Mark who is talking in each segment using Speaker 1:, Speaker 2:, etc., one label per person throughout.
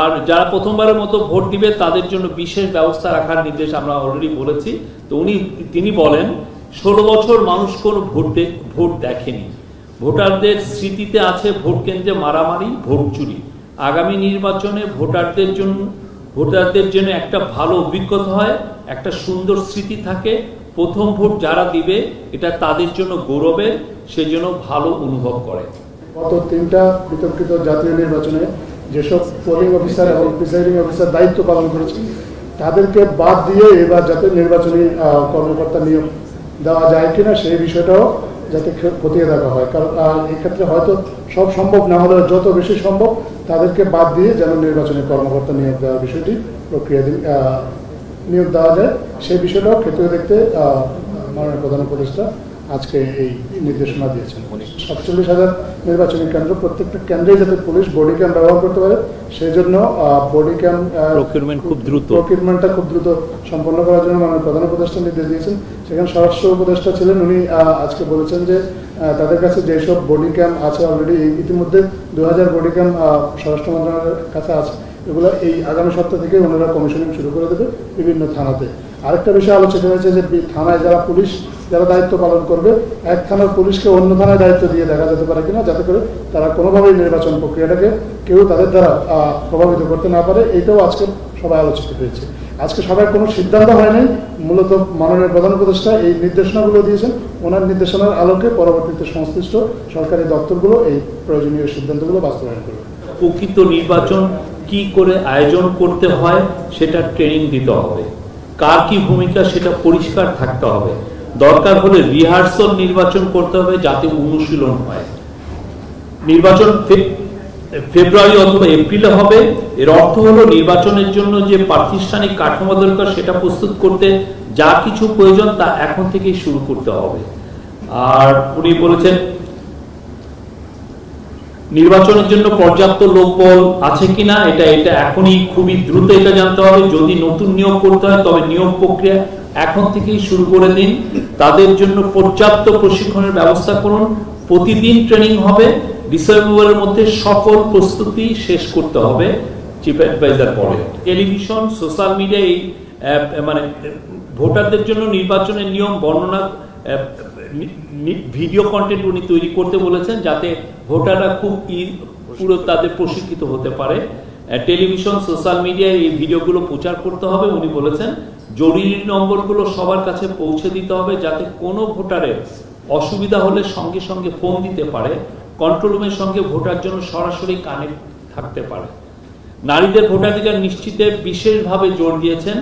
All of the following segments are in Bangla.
Speaker 1: আর যারা প্রথমবারের মতো ভোট দিবে, তাদের জন্য বিশেষ ব্যবস্থা রাখার নির্দেশ আমরা অলরেডি বলেছি। তো উনি, তিনি বলেন, ষোলো বছর মানুষ কোনো ভোট ভোট দেখেনি। ভোটারদের স্মৃতিতে আছে ভোট কেন্দ্রে মারামারি, ভোট চুরি। আগামী নির্বাচনে ভোটারদের জন্য ভোটারদের জন্য একটা ভালো অভিজ্ঞতা হয়, একটা সুন্দর স্মৃতি থাকে। প্রথম ভোট যারা দিবে, এটা তাদের জন্য গৌরবের, সেজন্য ভালো অনুভব করে।
Speaker 2: গত তিনটা বিতর্কিত জাতীয় নির্বাচনে যেসব পোলিং অফিসার এবং প্রিসাইডিং অফিসার দায়িত্ব পালন করেছে, তাদেরকে বাদ দিয়ে এবার যাতে নির্বাচনী কর্মকর্তা নিয়োগ দেওয়া যায় কিনা সেই বিষয়টাও যাতে খতিয়ে দেখা হয়। কারণ এক্ষেত্রে হয়তো সব সম্ভব না হলেও যত বেশি সম্ভব তাদেরকে বাদ দিয়ে যেন নির্বাচনী কর্মকর্তা নিয়োগ দেওয়ার বিষয়টি প্রক্রিয়া নিয়োগ দেওয়া যায়। সেই বিষয়টাও ক্ষেত্রে দেখতে মাননীয় প্রধান উপদেষ্টা আজকে এই নির্দেশনা দিয়েছেন। সাতচল্লিশ হাজার নির্বাচনী কেন্দ্র প্রত্যেকটা কেন্দ্রে যাতে পুলিশ বডি ক্যাম ব্যবহার করতে পারে সেই জন্য বডি ক্যাম
Speaker 1: Procurement খুব দ্রুত।
Speaker 2: প্রকিউরমেন্টটা খুব দ্রুত সম্পন্ন করার জন্য মাননীয় প্রধান উপদেষ্টা নির্দেশ দিয়েছেন। সেখানে স্বরাষ্ট্র উপদেষ্টা ছিলেন উনি আহ, আজকে বলেছেন যে তাদের কাছে যেসব বডি ক্যাম আছে অলরেডি ইতিমধ্যে দু হাজার বডি ক্যাম স্বরাষ্ট্র মন্ত্রণালয়ের কাছে আছে। এগুলো এই আগামী সপ্তাহ থেকে ওনারা কমিশনিং শুরু করে দেবে বিভিন্ন থানাতে। আরেকটা বিষয় আলোচিত হয়েছে যে থানায় যারা পুলিশ, যারা দায়িত্ব পালন করবে, এক থানার পুলিশকে অন্য থানায় দায়িত্ব দিয়ে দেখা যেতে পারে কিনা, যাতে করে তারা কোনোভাবেই নির্বাচন প্রক্রিয়াটাকে কেউ তাদের দ্বারা প্রভাবিত করতে না পারে, এইটাও আজকে সবাই আলোচিত হয়েছে। আজকে সবাই কোনো সিদ্ধান্ত হয় নাই মূলত মাননীয় প্রধান উপদেষ্টা এই নির্দেশনাগুলো দিয়েছেন, ওনার নির্দেশনার আলোকে পরবর্তীতে সংশ্লিষ্ট সরকারি দপ্তরগুলো এই প্রয়োজনীয় সিদ্ধান্তগুলো বাস্তবায়ন করবে।
Speaker 1: প্রকৃত নির্বাচন কি করে আয়োজন করতে হয়, সেটা ট্রেনিং দিতে হবে। কার কি ভূমিকা সেটা পরিষ্কার থাকতে হবে। দরকার হলে রিহার্সাল নির্বাচন করতে হবে যাতে অনুশীলন হয়। নির্বাচন ফেব্রুয়ারি অথবা এপ্রিলে হবে। এর অর্থ হলো নির্বাচনের জন্য যে প্রাতিষ্ঠানিক কাঠামো দরকার সেটা প্রস্তুত করতে যা কিছু প্রয়োজন তা এখন থেকেই শুরু করতে হবে। আর উনি বলেছেন নির্বাচনের জন্য পর্যাপ্ত লোকবল আছে কিনা, এটা এটা এখনই খুবই দ্রুত এটা জানতে হবে। যদি নতুন নিয়োগ করতে হয়, তবে নিয়োগ প্রক্রিয়া এখন থেকেই শুরু করে দিন। তাদের জন্য পর্যাপ্ত প্রশিক্ষণের ব্যবস্থা করুন। প্রতিদিন ট্রেনিং হবে। ডিসেম্বরের মধ্যে সকল প্রস্তুতি শেষ করতে হবে চিফ অ্যাডভাইজার বলে টেলিভিশন, সোশ্যাল মিডিয়া, এই মানে ভোটারদের জন্য নির্বাচনের নিয়ম, বর্ণনা ভিডিও কন্টেন্ট উনি তৈরি করতে বলেছেন যাতে ভোটাররা খুব পুরো তাদের প্রশিক্ষিত হতে পারে। টেলিভিশন সোশ্যাল মিডিয়ায় এই ভিডিওগুলো প্রচার করতে হবে, উনি বলেছেন। জরুরি নম্বরগুলো সবার কাছে পৌঁছে দিতে হবে যাতে কোনো ভোটারের অসুবিধা হলে সঙ্গে সঙ্গে ফোন দিতে পারে কন্ট্রোল রুমের সঙ্গে ভোটার জন্য সরাসরি কানেক্ট থাকতে পারে। নারীদের ভোটাধিকার নিশ্চিতে বিশেষভাবে জোর দিয়েছেন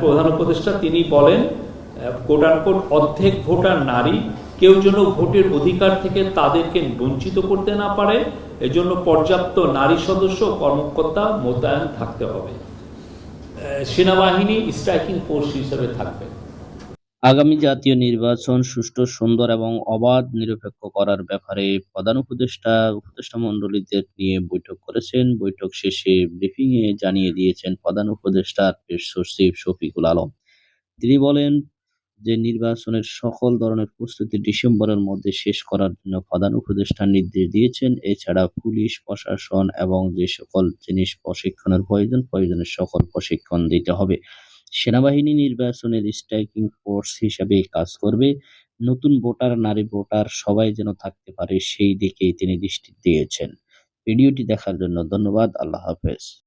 Speaker 1: প্রধান উপদেষ্টা। তিনি বলেন কোট আনকোট অর্ধেক ভোটার নারী, কেউ যেন ভোটের অধিকার থেকে তাদেরকে বঞ্চিত করতে না পারে, এজন্য পর্যাপ্ত নারী সদস্য কর্মকর্তা মোতায়েন থাকতে হবে। সেনাবাহিনী স্ট্রাইকিং ফোর্স হিসেবে থাকবে।
Speaker 3: আগামী জাতীয় নির্বাচন সুষ্ঠু, সুন্দর এবং অবাধ নিরপেক্ষ করার ব্যাপারে প্রধান উপদেষ্টা উপদেষ্টা মণ্ডলীদের নিয়ে বৈঠক করেছেন। বৈঠক শেষে ব্রিফিং এ জানিয়ে দিয়েছেন প্রধান উপদেষ্টা প্রেস সচিব শফিকুল আলম। তিনি বলেন যে নির্বাচনের সকল ধরনের প্রস্তুতি ডিসেম্বরের মধ্যে শেষ করার জন্য প্রধান উপদেষ্টা নির্দেশ দিয়েছেন। এছাড়া পুলিশ, প্রশাসন এবং যে সকল জিনিস প্রশিক্ষণের প্রয়োজন, প্রয়োজনের সকল প্রশিক্ষণ দিতে হবে। সেনাবাহিনী নির্বাচনের স্ট্রাইকিং ফোর্স হিসাবে কাজ করবে। নতুন ভোটার, নারী ভোটার সবাই যেন থাকতে পারে, সেই দিকেই তিনি দৃষ্টি দিয়েছেন। ভিডিওটি দেখার জন্য ধন্যবাদ। আল্লাহ হাফেজ।